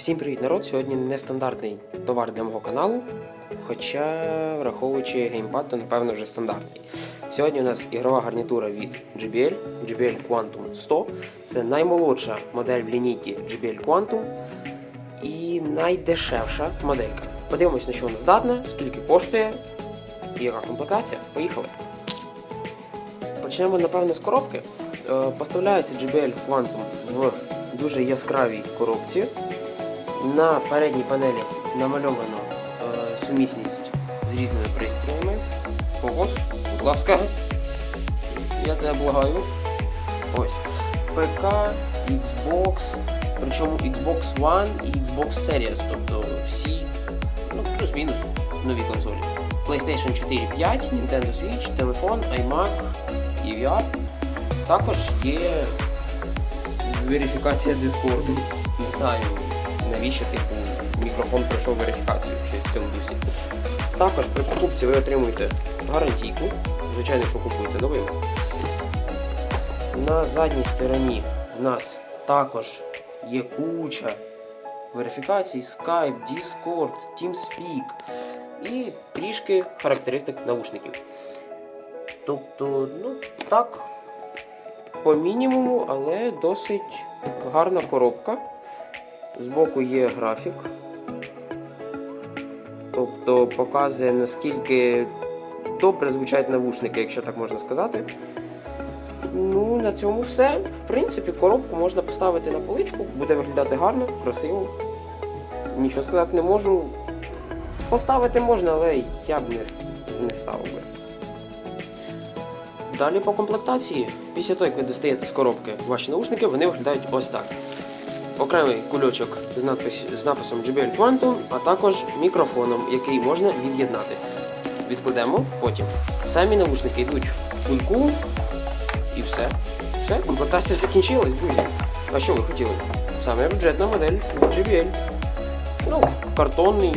Всім привіт, народ! Сьогодні нестандартний товар для мого каналу, хоча враховуючи геймпад, то напевно вже стандартний. Сьогодні у нас ігрова гарнітура від JBL, JBL Quantum 100. Це наймолодша модель в лінійці JBL Quantum і найдешевша моделька. Подивимось, на що вона здатна, скільки коштує і яка комплектація. Поїхали! Почнемо, напевно, з коробки. Е, Поставляється JBL Quantum в дуже яскравій коробці. На передній панелі намальовано е, сумісність з різними пристроями. Фокус, будь ласка. Я тебе благаю. Ось. ПК, Xbox, причому Xbox One і Xbox Series, тобто всі, ну, плюс-мінус нові консолі. PlayStation 4 5, Nintendo Switch, телефон, iMac і VR. Також є верифікація Discord. Не знаю, навіщо типу мікрофон пройшов верифікацію щось в цьому дусі. Також при покупці ви отримуєте гарантійку, звичайно, що купуєте новим. На задній стороні в нас також є куча верифікацій Skype, Discord, TeamSpeak і трішки характеристик наушників. Тобто, ну, так, по мінімуму, але досить гарна коробка. Збоку є графік. Тобто показує наскільки добре звучать навушники, якщо так можна сказати. Ну, на цьому все. В принципі, коробку можна поставити на поличку, буде виглядати гарно, красиво. Нічого сказати не можу. Поставити можна, але я б не, не ставив би. Далі по комплектації. Після того, як ви достаєте з коробки ваші наушники, вони виглядають ось так. Окремий кульочок з, надпис, з написом JBL Quantum, а також мікрофоном, який можна від'єднати. Відкладемо потім. Самі наушники йдуть в кульку і все. Все, комплектація закінчилась, друзі. А що ви хотіли? Саме бюджетна модель JBL. Ну, картонний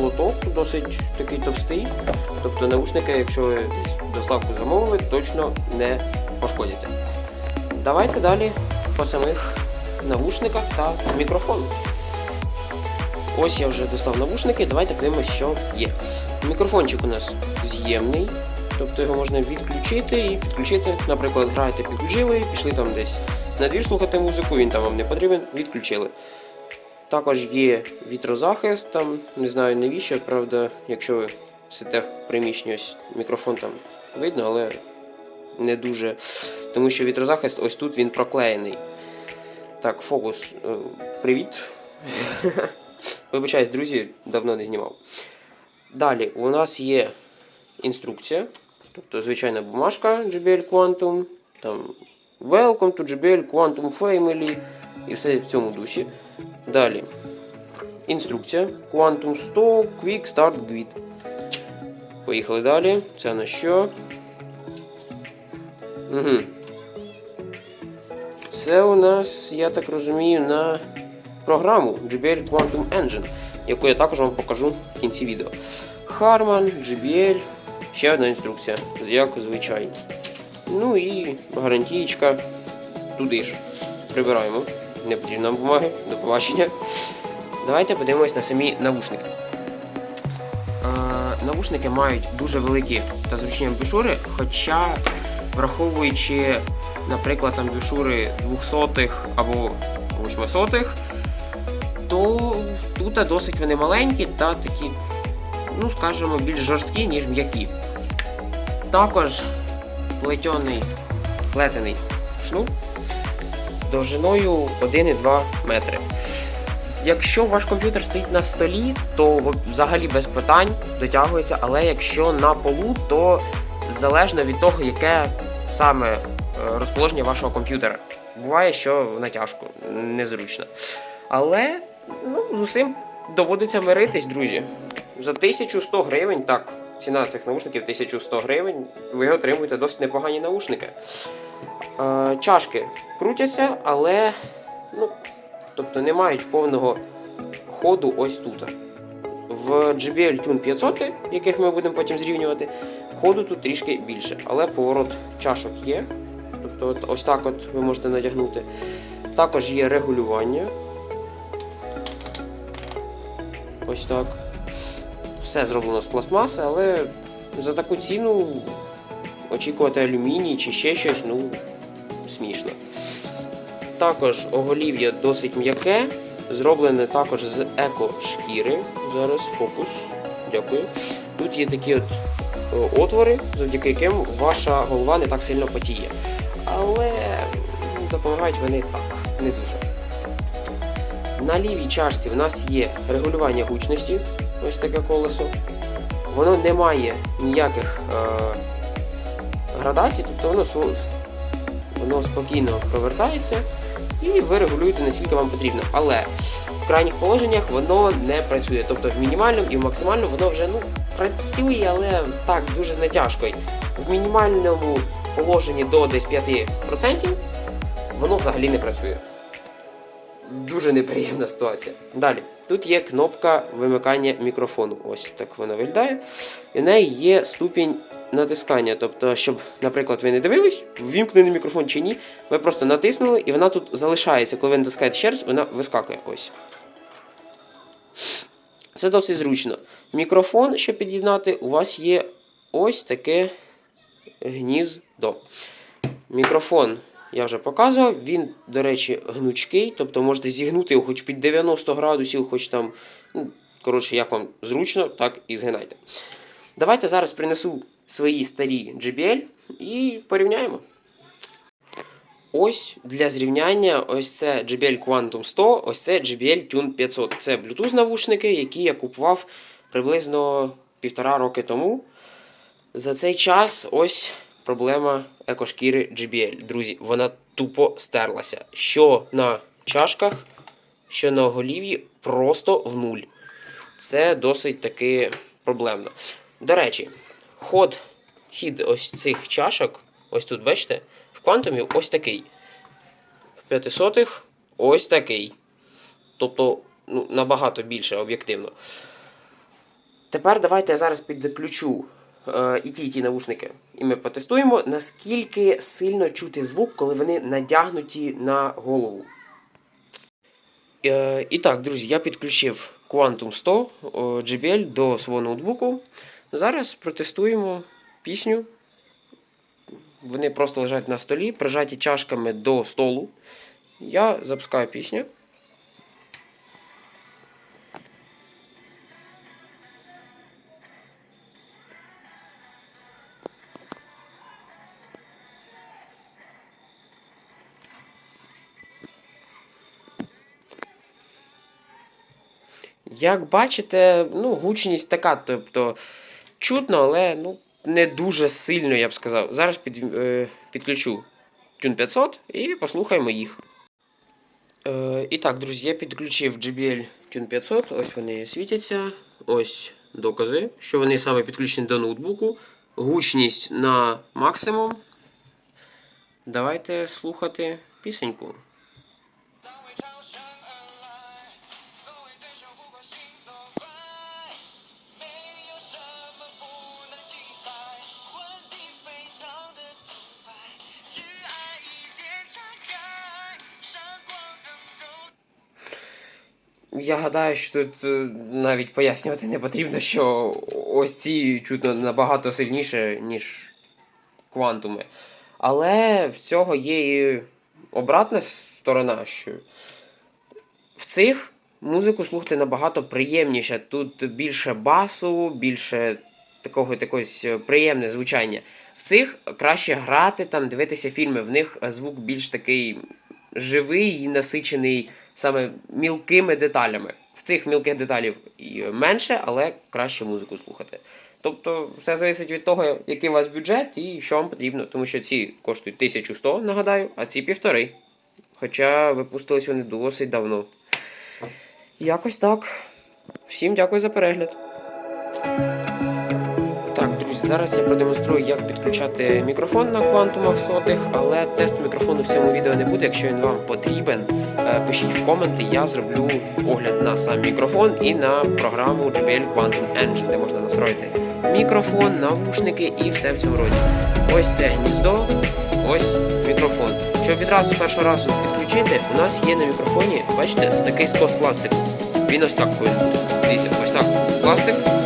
лоток, досить такий товстий. Тобто наушники, якщо ви доставку замовили, точно не пошкодяться. Давайте далі по самих навушниках та мікрофону. Ось я вже достав навушники, давайте подивимося, що є. Мікрофончик у нас з'ємний, тобто його можна відключити і підключити. Наприклад, граєте, підключили, пішли там десь на двір слухати музику, він там вам не потрібен, відключили. Також є вітрозахист, там не знаю навіщо, правда, якщо ви сидите в приміщенні, ось мікрофон там видно, але не дуже. Тому що вітрозахист ось тут він проклеєний. Так, фокус. Е, Привіт. Вибачаюсь, друзі, давно не знімав. Далі у нас є інструкція, тобто звичайна бумажка JBL Quantum, там Welcome to JBL Quantum Family і все в цьому дусі. Далі. Інструкція Quantum 100 Quick Start Guide. Поїхали далі. Це на що? Угу. Це у нас, я так розумію, на програму JBL Quantum Engine, яку я також вам покажу в кінці відео. Harman, JBL, ще одна інструкція, як звичайно. Ну і гарантієчка туди ж. Прибираємо. Не потрібно нам бумаги, до побачення. Давайте подивимось на самі навушники. Е, навушники мають дуже великі та зручні амбушури, хоча враховуючи, наприклад, амбушури 200-х або 800-х, то тут досить вони маленькі та такі, ну скажімо, більш жорсткі, ніж м'які. Також плетений, плетений шнур довжиною 1,2 метри. Якщо ваш комп'ютер стоїть на столі, то взагалі без питань дотягується, але якщо на полу, то залежно від того, яке саме розположення вашого комп'ютера. Буває, що натяжку незручно. Але ну, з усім доводиться миритись, друзі. За 1100 гривень, так, ціна цих наушників 1100 гривень, ви отримуєте досить непогані наушники. Е, чашки крутяться, але ну, тобто не мають повного ходу ось тут. В JBL Tune 500, яких ми будемо потім зрівнювати, ходу тут трішки більше, але поворот чашок є. Тобто от, ось так от ви можете натягнути. Також є регулювання. Ось так. Все зроблено з пластмаси, але за таку ціну очікувати алюміній чи ще щось, ну, смішно. Також оголів'я досить м'яке, зроблене також з еко-шкіри. Зараз фокус. Дякую. Тут є такі от е, отвори, завдяки яким ваша голова не так сильно потіє. Але ну, допомагають вони так, не дуже. На лівій чашці в нас є регулювання гучності, ось таке колесо. Воно не має ніяких е, градацій, тобто воно, воно спокійно провертається і ви регулюєте наскільки вам потрібно. Але в крайніх положеннях воно не працює. Тобто в мінімальному і в максимальному воно вже ну, працює, але так, дуже з натяжкою. В мінімальному положенні до десь 5% воно взагалі не працює. Дуже неприємна ситуація. Далі. Тут є кнопка вимикання мікрофону. Ось так вона виглядає. І в неї є ступінь натискання. Тобто, щоб, наприклад, ви не дивились, ввімкнений мікрофон чи ні, ви просто натиснули, і вона тут залишається. Коли ви натискаєте ще раз, вона вискакує ось. Це досить зручно. Мікрофон, щоб під'єднати, у вас є ось таке гніздо. Мікрофон я вже показував. Він, до речі, гнучкий, тобто можете зігнути його хоч під 90 градусів, хоч там. Ну, коротше, як вам зручно, так і згинайте. Давайте зараз принесу свої старі JBL і порівняємо. Ось для зрівняння, ось це JBL Quantum 100, ось це JBL Tune 500. Це Bluetooth навушники, які я купував приблизно півтора роки тому. За цей час ось проблема екошкіри JBL. Друзі, вона тупо стерлася. Що на чашках, що на оголів'ї, просто в нуль. Це досить таки проблемно. До речі, ход, хід ось цих чашок, ось тут, бачите, в квантумі ось такий. В 500 ось такий. Тобто ну, набагато більше об'єктивно. Тепер давайте я зараз підключу і ті, і ті навушники. І ми потестуємо, наскільки сильно чути звук, коли вони надягнуті на голову. Е, і так, друзі, я підключив Quantum 100 о, JBL до свого ноутбуку. Зараз протестуємо пісню. Вони просто лежать на столі, прижаті чашками до столу. Я запускаю пісню. Як бачите, ну, гучність така, тобто чутно, але ну, не дуже сильно, я б сказав. Зараз під, е, підключу Tune 500 і послухаємо їх. Е, і так, друзі, я підключив JBL Tune 500, ось вони світяться. Ось докази, що вони саме підключені до ноутбуку. Гучність на максимум. Давайте слухати пісеньку. Я гадаю, що тут е, навіть пояснювати не потрібно, що ось ці чутно набагато сильніше, ніж квантуми. Але в цього є і обратна сторона, що в цих музику слухати набагато приємніше. Тут більше басу, більше такого якогось приємне звучання. В цих краще грати, там, дивитися фільми. В них звук більш такий живий і насичений саме мілкими деталями. В цих мілких деталів і менше, але краще музику слухати. Тобто все залежить від того, який у вас бюджет і що вам потрібно, тому що ці коштують 1100, нагадаю, а ці півтори. Хоча випустились вони досить давно. Якось так. Всім дякую за перегляд. Зараз я продемонструю, як підключати мікрофон на квантумах сотих, але тест мікрофону в цьому відео не буде. Якщо він вам потрібен, е, пишіть в коменти, я зроблю огляд на сам мікрофон і на програму JBL Quantum Engine, де можна настроїти мікрофон, навушники і все в цьому роді. Ось це гніздо, ось мікрофон. Щоб відразу першого разу підключити, у нас є на мікрофоні, бачите, такий скос пластику. Він ось так. Дивіться, ось так. Пластик.